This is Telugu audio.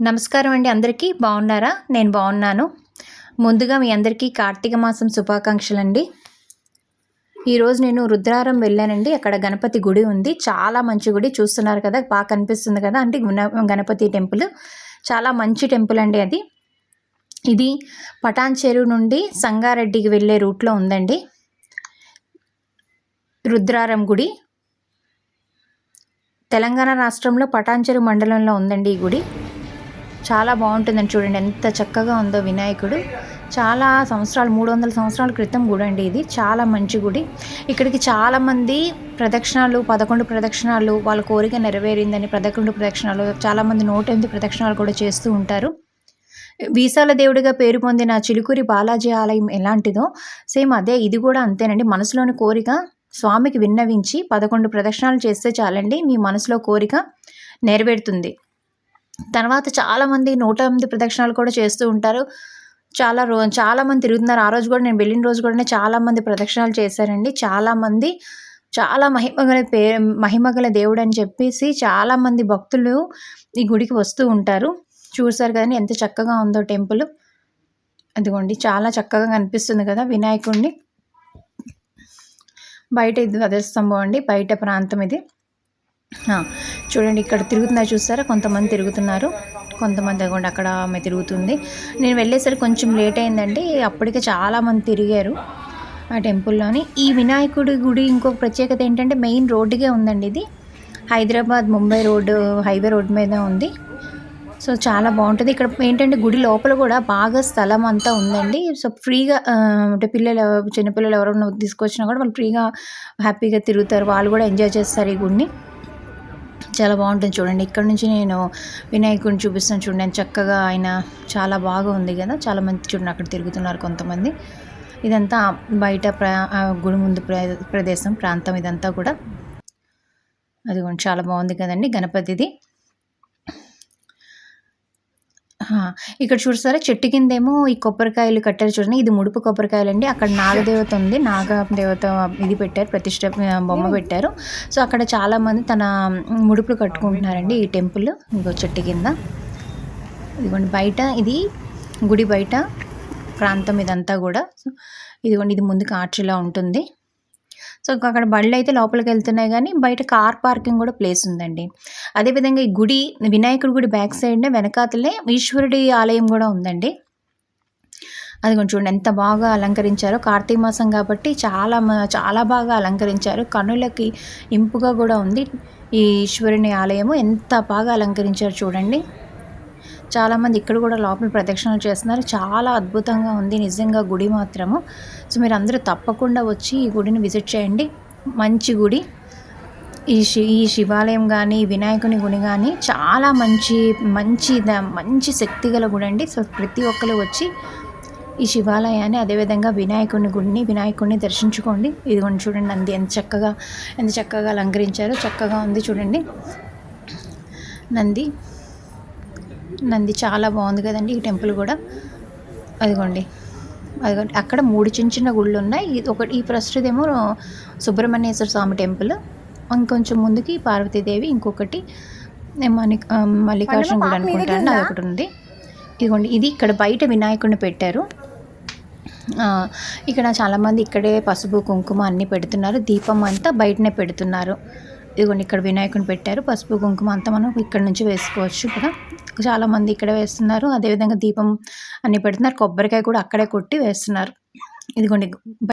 నమస్కారం అండి అందరికీ. బాగున్నారా? నేను బాగున్నాను. ముందుగా మీ అందరికీ కార్తీక మాసం శుభాకాంక్షలు అండి ఈరోజు నేను రుద్రారం వెళ్ళానండి. అక్కడ గణపతి గుడి ఉంది. చాలా మంచి గుడి చూస్తున్నారు కదా బాగా కనిపిస్తుంది కదా. అంటే గణపతి టెంపుల్. చాలా మంచి టెంపుల్ అండి అది. ఇది పటాన్ చెరువు నుండి సంగారెడ్డికి వెళ్ళే రూట్లో ఉందండి. రుద్రారం గుడి. తెలంగాణ రాష్ట్రంలో పటాన్చెరు మండలంలో ఉందండి ఈ గుడి. చాలా బాగుంటుందని చూడండి ఎంత చక్కగా ఉందో వినాయకుడు. చాలా సంవత్సరాలు మూడు వందల సంవత్సరాల క్రితం గుడి అండి ఇది. చాలా మంచి గుడి. ఇక్కడికి చాలామంది ప్రదక్షిణాలు పదకొండు ప్రదక్షిణాలు వాళ్ళ కోరిక నెరవేరిందని పదకొండు ప్రదక్షిణాలు చాలామంది నూట ఎనిమిది ప్రదక్షిణాలు కూడా చేస్తూ ఉంటారు. వీసాల దేవుడిగా పేరు పొందిన చిలుకూరి బాలాజీ ఆలయం ఎలాంటిదో సేమ్ అదే ఇది కూడా అంతేనండి. మనసులోని కోరిక స్వామికి విన్నవించి పదకొండు ప్రదక్షిణాలు చేస్తే చాలండి మీ మనసులో కోరిక నెరవేరుతుంది. తర్వాత చాలామంది నూట ఎనిమిది ప్రదక్షిణాలు కూడా చేస్తూ ఉంటారు. చాలా రో చాలామంది తిరుగుతున్నారు. ఆ రోజు కూడా నేను వెళ్ళిన రోజు కూడా చాలామంది ప్రదక్షిణాలు చేశారండి. చాలామంది చాలా మహిమగల పే మహిమగల దేవుడు అని చెప్పేసి చాలామంది భక్తులు ఈ గుడికి వస్తూ ఉంటారు. చూసారు కానీ ఎంత చక్కగా ఉందో టెంపుల్. అదిగోండి చాలా చక్కగా కనిపిస్తుంది కదా వినాయకుడిని బయట ఇది ధ్వజస్తంభం అండి బయట ప్రాంతం ఇది. చూడండి ఇక్కడ తిరుగుతున్నా చూస్తారా కొంతమంది తిరుగుతున్నారు. కొంతమంది అక్కడ అక్కడ ఆమె తిరుగుతుంది. నేను వెళ్ళేసరికి కొంచెం లేట్ అయిందండి. అప్పటికే చాలామంది తిరిగారు ఆ టెంపుల్లోని ఈ వినాయకుడి గుడి ఇంకొక ప్రత్యేకత ఏంటంటే మెయిన్ రోడ్డుకే ఉందండి ఇది. Hyderabad Mumbai road highway road మీద ఉంది. సో చాలా బాగుంటుంది. ఇక్కడ ఏంటంటే గుడి లోపల కూడా బాగా స్థలం అంతా ఉందండి. సో ఫ్రీగా అంటే పిల్లలు చిన్నపిల్లలు ఎవరైనా తీసుకొచ్చినా కూడా వాళ్ళు ఫ్రీగా హ్యాపీగా తిరుగుతారు. వాళ్ళు కూడా ఎంజాయ్ చేస్తారు ఈ గుడిని. చాలా బాగుంటుంది చూడండి. ఇక్కడ నుంచి నేను వినాయకుడిని చూపిస్తాను చూడండి. చక్కగా ఆయన చాలా బాగా ఉంది కదా చాలామంది చూడండి అక్కడ తిరుగుతున్నారు కొంతమంది. ఇదంతా బయట ప్రా గుడి ముందు ప్రదేశం ప్రాంతం ఇదంతా కూడా. అదిగోండి చాలా బాగుంది కదండి గణపతిది. ఇక్కడ చూస్తారా చెట్టు కిందేమో ఈ కొబ్బరికాయలు కట్టారు చూడండి. ఇది ముడుపు కొబ్బరికాయలు అండి అక్కడ నాగదేవత ఉంది. నాగదేవత ఇది పెట్టారు ప్రతిష్ట బొమ్మ పెట్టారు. సో అక్కడ చాలామంది తన ముడుపులు కట్టుకుంటున్నారండి ఈ టెంపుల్. ఇంకో చెట్టు కింద. ఇదిగోండి బయట ఇది గుడి బయట ప్రాంతం ఇదంతా కూడా. ఇదిగోండి ఇది ముందుకు ఆర్చిలా ఉంటుంది. సో అక్కడ బళ్ళు అయితే లోపలికి వెళ్తున్నాయి కానీ బయట కార్ పార్కింగ్ కూడా ప్లేస్ ఉందండి. అదేవిధంగా ఈ గుడి వినాయకుడి గుడి బ్యాక్ సైడ్నే వెనకాతలే ఈశ్వరుడి ఆలయం కూడా ఉందండి. అది కొంచెం చూడండి ఎంత బాగా అలంకరించారో. కార్తీక మాసం కాబట్టి చాలా చాలా బాగా అలంకరించారు. కనులకి ఇంపుగా కూడా ఉంది. ఈ ఈశ్వరుని ఆలయము ఎంత బాగా అలంకరించారు చూడండి. చాలామంది ఇక్కడ కూడా లోపల ప్రదక్షిణలు చేస్తున్నారు. చాలా అద్భుతంగా ఉంది. నిజంగా గుడి మాత్రము. సో మీరు అందరూ తప్పకుండా వచ్చి ఈ గుడిని విజిట్ చేయండి. మంచి గుడి. ఈ శి ఈ శివాలయం కానీ వినాయకుని గుడి కానీ చాలా మంచి మంచి మంచి శక్తి గల గుడి అండి. సో ప్రతి ఒక్కరు వచ్చి ఈ శివాలయాన్ని అదేవిధంగా వినాయకుని గుడిని వినాయకుడిని దర్శించుకోండి. ఇదిగోండి చూడండి నంది ఎంత చక్కగా ఎంత చక్కగా అలంకరించారో చక్కగా ఉంది చూడండి. నంది నంది చాలా బాగుంది కదండి ఈ టెంపుల్ కూడా. అదిగోండి. అదిగోండి. అక్కడ మూడు చిన్న చిన్న గుళ్ళు ఉన్నాయి. ఒకటి ఈ ఏమో సుబ్రహ్మణ్యేశ్వర స్వామి టెంపుల్. ఇంకొంచెం ముందుకి పార్వతీదేవి ఇంకొకటి మణి మల్లికార్జున గుడి అనుకుంటాను. అది ఒకటి ఉంది. ఇదిగోండి. ఇది ఇక్కడ బయట వినాయకుడిని పెట్టారు. ఇక్కడ చాలామంది ఇక్కడే పసుపు కుంకుమ అన్నీ పెడుతున్నారు. దీపం అంతా బయటనే పెడుతున్నారు. ఇదిగోండి. ఇక్కడ వినాయకుని పెట్టారు. పసుపు కుంకుమ అంతా మనం ఇక్కడ నుంచి వేసుకోవచ్చు ఇక్కడ చాలామంది ఇక్కడే వేస్తున్నారు. అదేవిధంగా దీపం అన్ని పెడుతున్నారు. కొబ్బరికాయ కూడా అక్కడే కొట్టి వేస్తున్నారు. ఇదిగోండి.